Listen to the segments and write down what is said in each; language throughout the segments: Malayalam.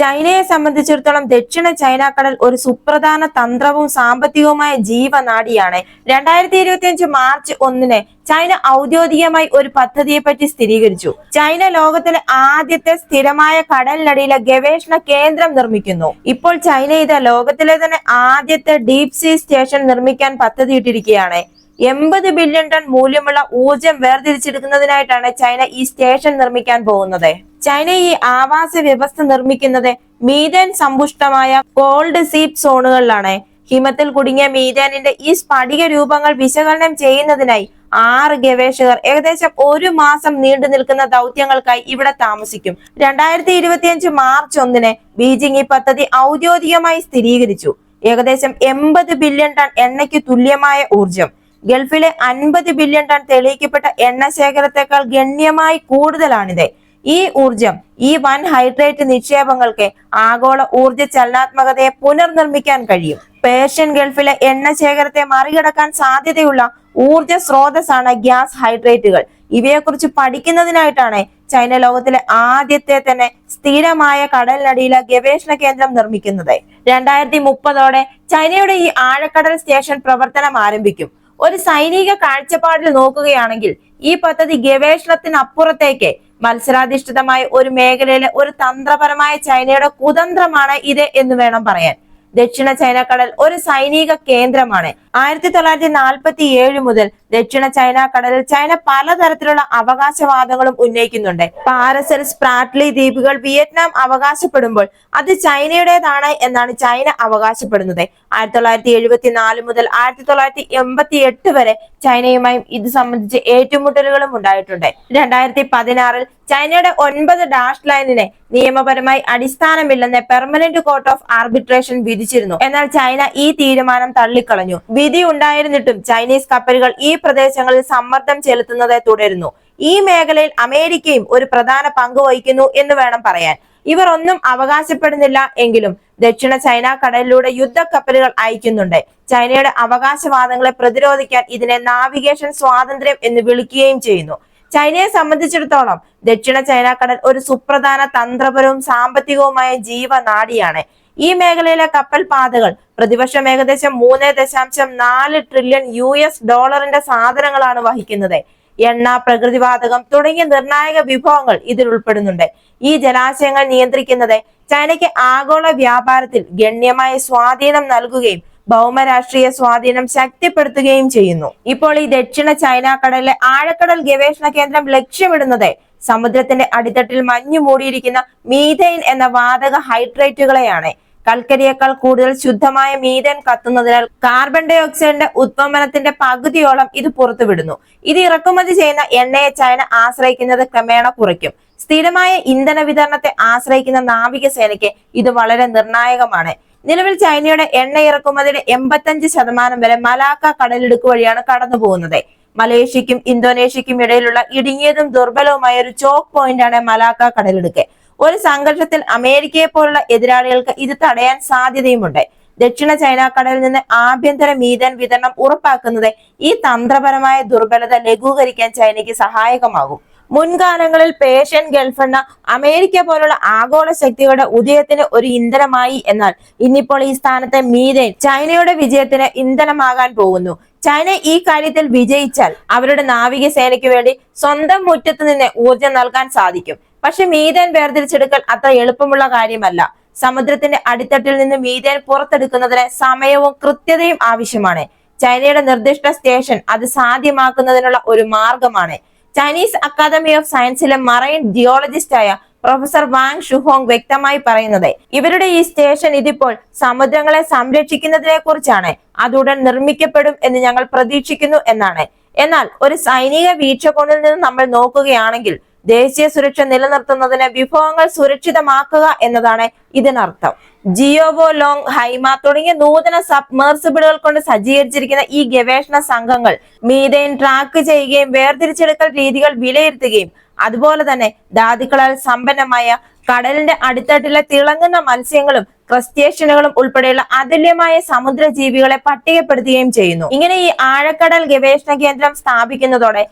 ചൈനയെ സംബന്ധിച്ചിടത്തോളം ദക്ഷിണ ചൈനാക്കടൽ കടൽ ഒരു സുപ്രധാന തന്ത്രവും സാമ്പത്തികവുമായ ജീവനാഡിയാണ് രണ്ടായിരത്തി ഇരുപത്തിയഞ്ച് മാർച്ച് ഒന്നിന് ചൈന ഔദ്യോഗികമായി ഒരു പദ്ധതിയെ പറ്റി സ്ഥിരീകരിച്ചു. ചൈന ലോകത്തിലെ ആദ്യത്തെ സ്ഥിരമായ കടലിനടിയിലെ ഗവേഷണ കേന്ദ്രം നിർമ്മിക്കുന്നു. ഇപ്പോൾ ചൈന ഇത് ലോകത്തിലെ തന്നെ ആദ്യത്തെ ഡീപ് സീ സ്റ്റേഷൻ നിർമ്മിക്കാൻ പദ്ധതിയിട്ടിരിക്കുകയാണ്. എൺപത് ബില്യൺ ടൺ മൂല്യമുള്ള ഊർജം വേർതിരിച്ചെടുക്കുന്നതിനായിട്ടാണ് ചൈന ഈ സ്റ്റേഷൻ നിർമ്മിക്കാൻ പോകുന്നത്. ചൈന ഈ ആവാസ വ്യവസ്ഥ നിർമ്മിക്കുന്നത് മീഥേൻ സമ്പുഷ്ടമായ കോൾഡ് സീപ് സോണുകളിലാണ്. ഹിമത്തിൽ കുടുങ്ങിയ മീഥേനിന്റെ ഈ സ്ഫടിക രൂപങ്ങൾ വിശകലനം ചെയ്യുന്നതിനായി ആറ് ഗവേഷകർ ഏകദേശം ഒരു മാസം നീണ്ടു നിൽക്കുന്ന ദൗത്യങ്ങൾക്കായി ഇവിടെ താമസിക്കും. രണ്ടായിരത്തി ഇരുപത്തിയഞ്ച് മാർച്ച് ഒന്നിന് ബീജിംഗ് ഈ പദ്ധതി ഔദ്യോഗികമായി സ്ഥിരീകരിച്ചു. ഏകദേശം എൺപത് ബില്യൺ ടൺ എണ്ണയ്ക്ക് തുല്യമായ ഊർജം ഗൾഫിലെ അൻപത് ബില്യൺ ടൺ തെളിയിക്കപ്പെട്ട എണ്ണ ശേഖരത്തെക്കാൾ ഗണ്യമായി കൂടുതലാണിത്. ഈ ഊർജം ഈ വൻ ഹൈഡ്രേറ്റ് നിക്ഷേപങ്ങൾക്ക് ആഗോള ഊർജ ചലനാത്മകതയെ പുനർനിർമ്മിക്കാൻ കഴിയും. പേർഷ്യൻ ഗൾഫിലെ എണ്ണ ശേഖരത്തെ മറികടക്കാൻ സാധ്യതയുള്ള ഊർജ സ്രോതസ്സാണ് ഗ്യാസ് ഹൈഡ്രേറ്റുകൾ. ഇവയെക്കുറിച്ച് പഠിക്കുന്നതിനായിട്ടാണ് ചൈന ലോകത്തിലെ ആദ്യത്തെ തന്നെ സ്ഥിരമായ കടലിനടിയിലെ ഗവേഷണ കേന്ദ്രം നിർമ്മിക്കുന്നത്. രണ്ടായിരത്തി മുപ്പതോടെ ചൈനയുടെ ഈ ആഴക്കടൽ സ്റ്റേഷൻ പ്രവർത്തനം ആരംഭിക്കും. ഒരു സൈനിക കാഴ്ചപ്പാടിൽ നോക്കുകയാണെങ്കിൽ ഈ പദ്ധതി ഗവേഷണത്തിനപ്പുറത്തേക്ക് മത്സരാധിഷ്ഠിതമായ ഒരു മേഖലയിലെ ഒരു തന്ത്രപരമായ ചൈനയുടെ കുതന്ത്രമാണ് ഇത് എന്ന് വേണം പറയാൻ. ദക്ഷിണ ചൈന കടൽ ഒരു സൈനിക കേന്ദ്രമാണ്. ആയിരത്തി തൊള്ളായിരത്തി നാൽപ്പത്തി ഏഴ് മുതൽ ദക്ഷിണ ചൈന കടലിൽ ചൈന പലതരത്തിലുള്ള അവകാശവാദങ്ങളും ഉന്നയിക്കുന്നുണ്ട്. പാരസൽ സ്പ്രാറ്റ്ലി ദ്വീപുകൾ വിയറ്റ്നാം അവകാശപ്പെടുമ്പോൾ അത് ചൈനയുടേതാണ് എന്നാണ് ചൈന അവകാശപ്പെടുന്നത്. ആയിരത്തി തൊള്ളായിരത്തി എഴുപത്തി നാല് മുതൽ ആയിരത്തി തൊള്ളായിരത്തി എൺപത്തി എട്ട് വരെ ചൈനയുമായും ഇത് സംബന്ധിച്ച് ഏറ്റുമുട്ടലുകളും ഉണ്ടായിട്ടുണ്ട്. രണ്ടായിരത്തി പതിനാറിൽ ചൈനയുടെ ഒൻപത് ഡാഷ് ലൈനിനെ നിയമപരമായി അടിസ്ഥാനമില്ലെന്ന് പെർമനന്റ് കോർട്ട് ഓഫ് ആർബിട്രേഷൻ വിധിച്ചിരുന്നു. എന്നാൽ ചൈന ഈ തീരുമാനം തള്ളിക്കളഞ്ഞു. വിധി ഉണ്ടായിരുന്നിട്ടും ചൈനീസ് കപ്പലുകൾ ഈ പ്രദേശങ്ങളിൽ സമ്മർദ്ദം ചെലുത്തുന്നത് തുടരുന്നു. ഈ മേഖലയിൽ അമേരിക്കയും ഒരു പ്രധാന പങ്ക് വഹിക്കുന്നു എന്ന് വേണം പറയാൻ. ഇവർ ഒന്നും അവകാശപ്പെടുന്നില്ല എങ്കിലും ദക്ഷിണ ചൈന കടലിലൂടെ യുദ്ധക്കപ്പലുകൾ അയക്കുന്നുണ്ട്. ചൈനയുടെ അവകാശവാദങ്ങളെ പ്രതിരോധിക്കാൻ ഇതിനെ നാവിഗേഷൻ സ്വാതന്ത്ര്യം എന്ന് വിളിക്കുകയും ചെയ്യുന്നു. ചൈനയെ സംബന്ധിച്ചിടത്തോളം ദക്ഷിണ ചൈന കടൽ ഒരു സുപ്രധാന തന്ത്രപരവും സാമ്പത്തികവുമായ ജീവനാഡിയാണ് ഈ മേഖലയിലെ കപ്പൽ പാതകൾ പ്രതിവർഷം ഏകദേശം മൂന്ന് ദശാംശം നാല് ട്രില്യൺ യു എസ് ഡോളറിന്റെ സാധനങ്ങളാണ് വഹിക്കുന്നത്. എണ്ണ പ്രകൃതിവാതകം തുടങ്ങിയ നിർണായക വിഭവങ്ങൾ ഇതിൽ ഉൾപ്പെടുന്നുണ്ട്. ഈ ജലാശയങ്ങൾ നിയന്ത്രിക്കുന്നത് ചൈനയ്ക്ക് ആഗോള വ്യാപാരത്തിൽ ഗണ്യമായ സ്വാധീനം നൽകുകയും ഭൗമരാഷ്ട്രീയ സ്വാധീനം ശക്തിപ്പെടുത്തുകയും ചെയ്യുന്നു. ഇപ്പോൾ ഈ ദക്ഷിണ ചൈന കടലിലെ ആഴക്കടൽ ഗവേഷണ കേന്ദ്രം ലക്ഷ്യമിടുന്നത് സമുദ്രത്തിന്റെ അടിത്തട്ടിൽ മഞ്ഞു മൂടിയിരിക്കുന്ന മീഥൈൻ എന്ന വാതക ഹൈഡ്രേറ്റുകളെയാണ്. കൽക്കരിയേക്കാൾ കൂടുതൽ ശുദ്ധമായ മീഥേൻ കത്തുന്നതിനാൽ കാർബൺ ഡൈ ഓക്സൈഡിന്റെ ഉത്പന്നത്തിന്റെ പകുതിയോളം ഇത് പുറത്തുവിടുന്നു. ഇത് ഇറക്കുമതി ചെയ്യുന്ന എണ്ണയെ ചൈന ആശ്രയിക്കുന്നത് ക്രമേണ കുറയ്ക്കും. സ്ഥിരമായ ഇന്ധന വിതരണത്തെ ആശ്രയിക്കുന്ന നാവികസേനയ്ക്ക് ഇത് വളരെ നിർണായകമാണ്. നിലവിൽ ചൈനയുടെ എണ്ണ ഇറക്കുമതിയുടെ എൺപത്തഞ്ച് ശതമാനം വരെ മലാക്ക കടലിടുക്ക് വഴിയാണ് കടന്നു പോകുന്നത് മലേഷ്യക്കും ഇന്തോനേഷ്യക്കും ഇടയിലുള്ള ഇടുങ്ങിയതും ദുർബലവുമായ ഒരു ചോക്ക് പോയിന്റാണ് മലാക്ക കടലിടുക്ക്. ഒരു സംഘർഷത്തിൽ അമേരിക്കയെ പോലുള്ള എതിരാളികൾക്ക് ഇത് തടയാൻ സാധ്യതയുമുണ്ട്. ദക്ഷിണ ചൈന കടലിൽ നിന്ന് ആഭ്യന്തര മീതൻ വിതരണം ഉറപ്പാക്കുന്നത് ഈ തന്ത്രപരമായ ദുർബലത ലഘൂകരിക്കാൻ ചൈനയ്ക്ക് സഹായകമാകും. മുൻകാലങ്ങളിൽ പേർഷ്യൻ ഗൾഫ് എന്ന അമേരിക്ക പോലുള്ള ആഗോള ശക്തികളുടെ ഉദയത്തിന് ഒരു ഇന്ധനമായി എന്നാൽ ഇന്നിപ്പോൾ ഈ സ്ഥാനത്തെ മീതേൻ ചൈനയുടെ വിജയത്തിന് ഇന്ധനമാകാൻ പോകുന്നു. ചൈന ഈ കാര്യത്തിൽ വിജയിച്ചാൽ അവരുടെ നാവികസേനയ്ക്ക് വേണ്ടി സ്വന്തം മുറ്റത്ത് നിന്ന് ഊർജം നൽകാൻ സാധിക്കും. പക്ഷെ മീതേൻ വേർതിരിച്ചെടുക്കൽ അത്ര എളുപ്പമുള്ള കാര്യമല്ല. സമുദ്രത്തിന്റെ അടിത്തട്ടിൽ നിന്ന് മീതേൻ പുറത്തെടുക്കുന്നതിന് സമയവും കൃത്യതയും ആവശ്യമാണ്. ചൈനയുടെ നിർദ്ദിഷ്ട സ്റ്റേഷൻ അത് സാധ്യമാക്കുന്നതിനുള്ള ഒരു മാർഗമാണ്. ചൈനീസ് അക്കാദമി ഓഫ് സയൻസിലെ മറൈൻ ജിയോളജിസ്റ്റായ പ്രൊഫസർ വാങ് ഷുഹോങ് വ്യക്തമായി പറയുന്നത് ഇവരുടെ ഈ സ്റ്റേഷൻ ഇതിപ്പോൾ സമുദ്രങ്ങളെ സംരക്ഷിക്കുന്നതിനെ കുറിച്ചാണ്. അതുടൻ നിർമ്മിക്കപ്പെടും എന്ന് ഞങ്ങൾ പ്രതീക്ഷിക്കുന്നു എന്നാണ്. എന്നാൽ ഒരു സൈനിക വീക്ഷകോണിൽ നിന്ന് നമ്മൾ നോക്കുകയാണെങ്കിൽ ദേശീയ സുരക്ഷ നിലനിർത്തുന്നതിന് വിഭവങ്ങൾ സുരക്ഷിതമാക്കുക എന്നതാണ് ഇതിനർത്ഥം. ജിയോവോ ലോങ് ഹൈമ തുടങ്ങിയ നൂതന സബ്മേർസിബിളുകൾ കൊണ്ട് സജ്ജീകരിച്ചിരിക്കുന്ന ഈ ഗവേഷണ സംഘങ്ങൾ മീഥൈൻ ട്രാക്ക് ചെയ്യുകയും വേർതിരിച്ചെടുക്കൽ രീതികൾ വിലയിരുത്തുകയും അതുപോലെ തന്നെ ധാതുക്കളാൽ സമ്പന്നമായ കടലിന്റെ അടിത്തട്ടിലെ തിളങ്ങുന്ന മത്സ്യങ്ങളും ക്രസ്റ്റേഷ്യനുകളും ഉൾപ്പെടെയുള്ള അതുല്യമായ സമുദ്ര ജീവികളെ പട്ടികപ്പെടുത്തുകയും ചെയ്യുന്നു. ഇങ്ങനെ ഈ ആഴക്കടൽ ഗവേഷണ കേന്ദ്രം സ്ഥാപിക്കുന്നതോടെ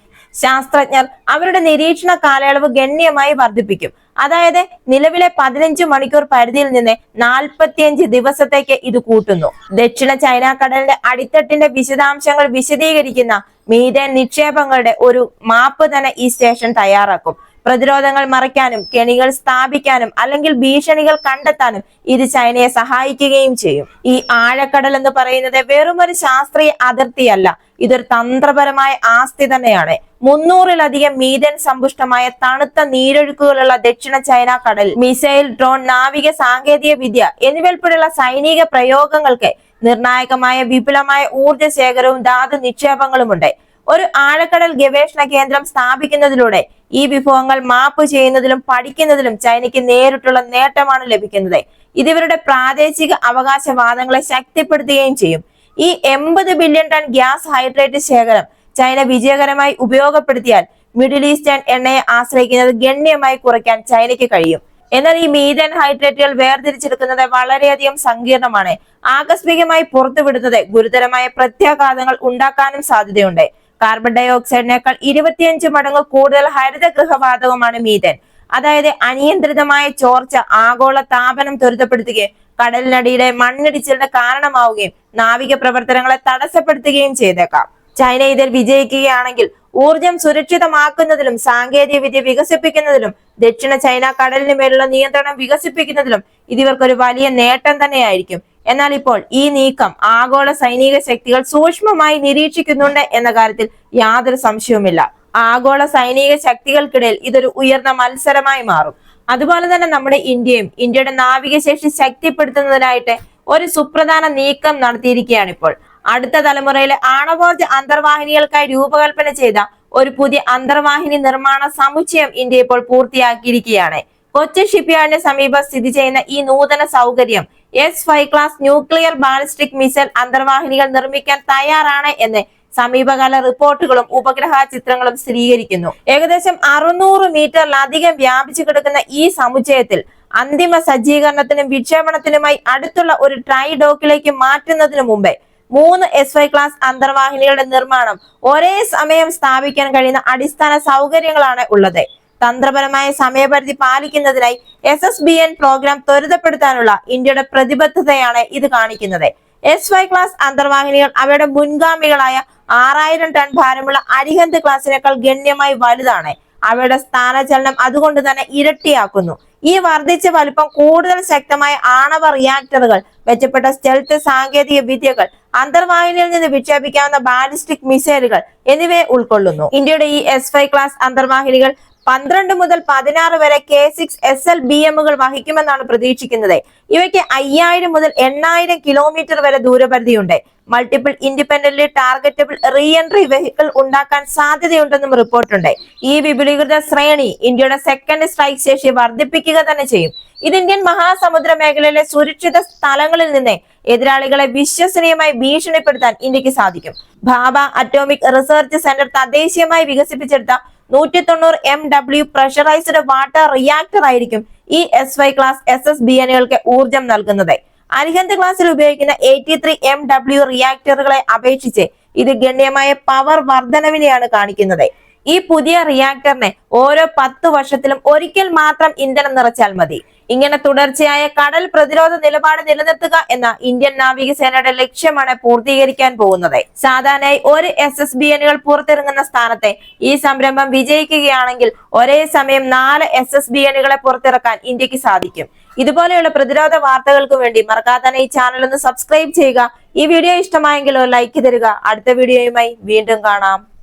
ശാസ്ത്രജ്ഞർ അവരുടെ നിരീക്ഷണ കാലയളവ് ഗണ്യമായി വർദ്ധിപ്പിക്കും. അതായത് നിലവിലെ പതിനഞ്ച് മണിക്കൂർ പരിധിയിൽ നിന്ന് നാൽപ്പത്തിയഞ്ച് ദിവസത്തേക്ക് ഇത് കൂട്ടുന്നു. ദക്ഷിണ ചൈന കടലിന്റെ അടിത്തട്ടിന്റെ വിശദാംശങ്ങൾ വിശദീകരിക്കുന്ന മീഥേൻ നിക്ഷേപങ്ങളുടെ ഒരു മാപ്പ് തന്നെ ഈ സ്റ്റേഷൻ തയ്യാറാക്കും. പ്രതിരോധങ്ങൾ മറയ്ക്കാനും കെണികൾ സ്ഥാപിക്കാനും അല്ലെങ്കിൽ ഭീഷണികൾ കണ്ടെത്താനും ഇത് ചൈനയെ സഹായിക്കുകയും ചെയ്യും. ഈ ആഴക്കടൽ എന്ന് പറയുന്നത് വെറുമൊരു ശാസ്ത്രീയ അതിർത്തിയല്ല. ഇതൊരു തന്ത്രപരമായ ആസ്തി തന്നെയാണ്. മുന്നൂറിലധികം മീഥൻ സമ്പുഷ്ടമായ തണുത്ത നീരൊഴുക്കുകളുള്ള ദക്ഷിണ ചൈന കടൽ മിസൈൽ ഡ്രോൺ നാവിക സാങ്കേതിക വിദ്യ എന്നിവയുൾപ്പെടെയുള്ള സൈനിക പ്രയോഗങ്ങൾക്ക് നിർണായകമായ വിപുലമായ ഊർജ ശേഖരവും ധാതു നിക്ഷേപങ്ങളുമുണ്ട്. ഒരു ആഴക്കടൽ ഗവേഷണ കേന്ദ്രം സ്ഥാപിക്കുന്നതിലൂടെ ഈ വിഭവങ്ങൾ മാപ്പ് ചെയ്യുന്നതിലും പഠിക്കുന്നതിലും ചൈനയ്ക്ക് നേരിട്ടുള്ള നേട്ടമാണ് ലഭിക്കുന്നത്. ഇതിവരുടെ പ്രാദേശിക അവകാശവാദങ്ങളെ ശക്തിപ്പെടുത്തുകയും ചെയ്യും. ഈ എൺപത് ബില്യൺ ടൺ ഗ്യാസ് ഹൈഡ്രേറ്റ് ശേഖരം ചൈന വിജയകരമായി ഉപയോഗപ്പെടുത്തിയാൽ മിഡിൽ ഈസ്റ്റേൺ എണ്ണയെ ആശ്രയിക്കുന്നത് ഗണ്യമായി കുറയ്ക്കാൻ ചൈനയ്ക്ക് കഴിയും. എന്നാൽ ഈ മീഥൻ ഹൈഡ്രേറ്റുകൾ വേർതിരിച്ചെടുക്കുന്നത് വളരെയധികം സങ്കീർണമാണ്. ആകസ്മികമായി പുറത്തുവിടുന്നത് ഗുരുതരമായ പ്രത്യാഘാതങ്ങൾ ഉണ്ടാക്കാനും സാധ്യതയുണ്ട്. കാർബൺ ഡൈ ഓക്സൈഡിനേക്കാൾ ഇരുപത്തിയഞ്ച് മടങ്ങ് കൂടുതൽ ഹരിതഗൃഹവാതകമാണ് മീഥൻ. അതായത് അനിയന്ത്രിതമായ ചോർച്ച ആഗോള താപനം ത്വരിതപ്പെടുത്തുകയും കടലിനടിയിലെ മണ്ണിടിച്ചിലിന് കാരണമാവുകയും നാവിക പ്രവർത്തനങ്ങളെ തടസ്സപ്പെടുത്തുകയും ചെയ്തേക്കാം. ചൈന ഇതിൽ വിജയിക്കുകയാണെങ്കിൽ ഊർജം സുരക്ഷിതമാക്കുന്നതിലും സാങ്കേതിക വിദ്യ വികസിപ്പിക്കുന്നതിലും ദക്ഷിണ ചൈന കടലിന് മേലുള്ള നിയന്ത്രണം വികസിപ്പിക്കുന്നതിലും ഇത് ഇവർക്കൊരു വലിയ നേട്ടം തന്നെയായിരിക്കും. എന്നാൽ ഇപ്പോൾ ഈ നീക്കം ആഗോള സൈനിക ശക്തികൾ സൂക്ഷ്മമായി നിരീക്ഷിക്കുന്നുണ്ട് എന്ന കാര്യത്തിൽ യാതൊരു സംശയവുമില്ല. ആഗോള സൈനിക ശക്തികൾക്കിടയിൽ ഇതൊരു ഉയർന്ന മത്സരമായി മാറും. അതുപോലെ തന്നെ നമ്മുടെ ഇന്ത്യയും ഇന്ത്യയുടെ നാവികശേഷി ശക്തിപ്പെടുത്തുന്നതിനായിട്ട് ഒരു സുപ്രധാന നീക്കം നടത്തിയിരിക്കുകയാണ് ഇപ്പോൾ. അടുത്ത തലമുറയിലെ ആണവോർജ അന്തർവാഹിനികൾക്കായി രൂപകൽപ്പന ചെയ്ത ഒരു പുതിയ അന്തർവാഹിനി നിർമ്മാണ സമുച്ചയം ഇന്ത്യ ഇപ്പോൾ പൂർത്തിയാക്കിയിരിക്കുകയാണ്. കൊച്ചി ഷിപ്പ്യാർഡിന് സമീപം സ്ഥിതി ചെയ്യുന്ന ഈ നൂതന സൗകര്യം S five class nuclear ballistic missile അന്തർവാഹിനികൾ നിർമ്മിക്കാൻ തയ്യാറാണ് എന്ന് സമീപകാല റിപ്പോർട്ടുകളും ഉപഗ്രഹ ചിത്രങ്ങളും സ്ഥിരീകരിക്കുന്നു. ഏകദേശം അറുന്നൂറ് മീറ്ററിലധികം വ്യാപിച്ചു കിടക്കുന്ന ഈ സമുച്ചയത്തിൽ അന്തിമ സജ്ജീകരണത്തിനും വിക്ഷേപണത്തിനുമായി അടുത്തുള്ള ഒരു ട്രൈ ഡോക്കിലേക്ക് മാറ്റുന്നതിനു മുമ്പേ മൂന്ന് എസ് വൈ ക്ലാസ് അന്തർവാഹിനികളുടെ നിർമ്മാണം ഒരേ സമയം സ്ഥാപിക്കാൻ കഴിയുന്ന അടിസ്ഥാന സൗകര്യങ്ങളാണ് ഉള്ളത്. തന്ത്രപരമായ സമയപരിധി പാലിക്കുന്നതിനായി S S B N program ത്വരിതപ്പെടുത്താനുള്ള ഇന്ത്യയുടെ പ്രതിബദ്ധതയാണ് ഇത് കാണിക്കുന്നത്. എസ് വൈ ക്ലാസ് അന്തർവാഹിനികൾ അവയുടെ മുൻഗാമികളായ ആറായിരം ടൺ ഭാരമുള്ള അരിഹന്ത് ക്ലാസിനേക്കാൾ ഗണ്യമായി വലുതാണ്. അവയുടെ സ്ഥാനചലനം അതുകൊണ്ട് തന്നെ ഇരട്ടിയാക്കുന്നു. ഈ വർദ്ധിച്ച വലുപ്പം കൂടുതൽ ശക്തമായ ആണവ റിയാക്ടറുകൾ മെച്ചപ്പെട്ട സ്റ്റെൽത്ത് സാങ്കേതിക വിദ്യകൾ അന്തർവാഹിനിയിൽ നിന്ന് വിക്ഷേപിക്കാവുന്ന ബാലിസ്റ്റിക് മിസൈലുകൾ എന്നിവയെ ഉൾക്കൊള്ളുന്നു. ഇന്ത്യയുടെ ഈ എസ് ഫൈവ് ക്ലാസ് അന്തർവാഹിനികൾ പന്ത്രണ്ട് മുതൽ പതിനാറ് വരെ K six S L B എമ്മുകൾ വഹിക്കുമെന്നാണ് പ്രതീക്ഷിക്കുന്നത്. ഇവയ്ക്ക് അയ്യായിരം മുതൽ എണ്ണായിരം കിലോമീറ്റർ വരെ ദൂരപരിധിയുണ്ട്. Multiple independent targetable re entry vehicle ഉണ്ടാക്കാൻ സാധ്യതയുണ്ടെന്നും റിപ്പോർട്ടുണ്ട്. ഈ വിപുലീകൃത ശ്രേണി ഇന്ത്യയുടെ സെക്കൻഡ് സ്ട്രൈക്ക് ശേഷി വർദ്ധിപ്പിക്കുക തന്നെ ചെയ്യും. ഇത് ഇന്ത്യൻ മഹാസമുദ്ര മേഖലയിലെ സുരക്ഷിത സ്ഥലങ്ങളിൽ നിന്ന് എതിരാളികളെ വിശ്വസനീയമായി ഭീഷണിപ്പെടുത്താൻ ഇന്ത്യയ്ക്ക് സാധിക്കും. ഭാബ അറ്റോമിക് റിസർച്ച് സെന്റർ തദ്ദേശീയമായി വികസിപ്പിച്ചെടുത്ത നൂറ്റി തൊണ്ണൂറ് M W pressurised water reactor ആയിരിക്കും ഈ S Y class S S B എനുകൾക്ക് ഊർജം നൽകുന്നത്. അരിഹന്ത് ക്ലാസ്സിൽ ഉപയോഗിക്കുന്ന എയ്റ്റി ത്രീ എം ഡബ്ല്യു റിയാക്ടറുകളെ അപേക്ഷിച്ച് ഇത് ഗണ്യമായ പവർ വർധനവിനെയാണ് കാണിക്കുന്നത്. ഈ പുതിയ റിയാക്ടറിനെ ഓരോ പത്ത് വർഷത്തിലും ഒരിക്കൽ മാത്രം ഇന്ധനം നിറച്ചാൽ മതി. ഇങ്ങനെ തുടർച്ചയായ കടൽ പ്രതിരോധ നിലപാട് നിലനിർത്തുക എന്ന ഇന്ത്യൻ നാവികസേനയുടെ ലക്ഷ്യമാണ് പൂർത്തീകരിക്കാൻ പോകുന്നത്. സാധാരണയായി ഒരു എസ് എസ് ബി എനുകൾ പുറത്തിറങ്ങുന്ന സ്ഥാനത്തെ ഈ സംരംഭം വിജയിക്കുകയാണെങ്കിൽ ഒരേ സമയം നാല് എസ് എസ് ബി എനുകളെ പുറത്തിറക്കാൻ ഇന്ത്യയ്ക്ക് സാധിക്കും. ഇതുപോലെയുള്ള പ്രതിരോധ വാർത്തകൾക്ക് വേണ്ടി മറക്കാതെ ഈ ചാനൽ ഒന്ന് സബ്സ്ക്രൈബ് ചെയ്യുക. ഈ വീഡിയോ ഇഷ്ടമായെങ്കിൽ ഒരു ലൈക്ക് തരിക. അടുത്ത വീഡിയോയുമായി വീണ്ടും കാണാം.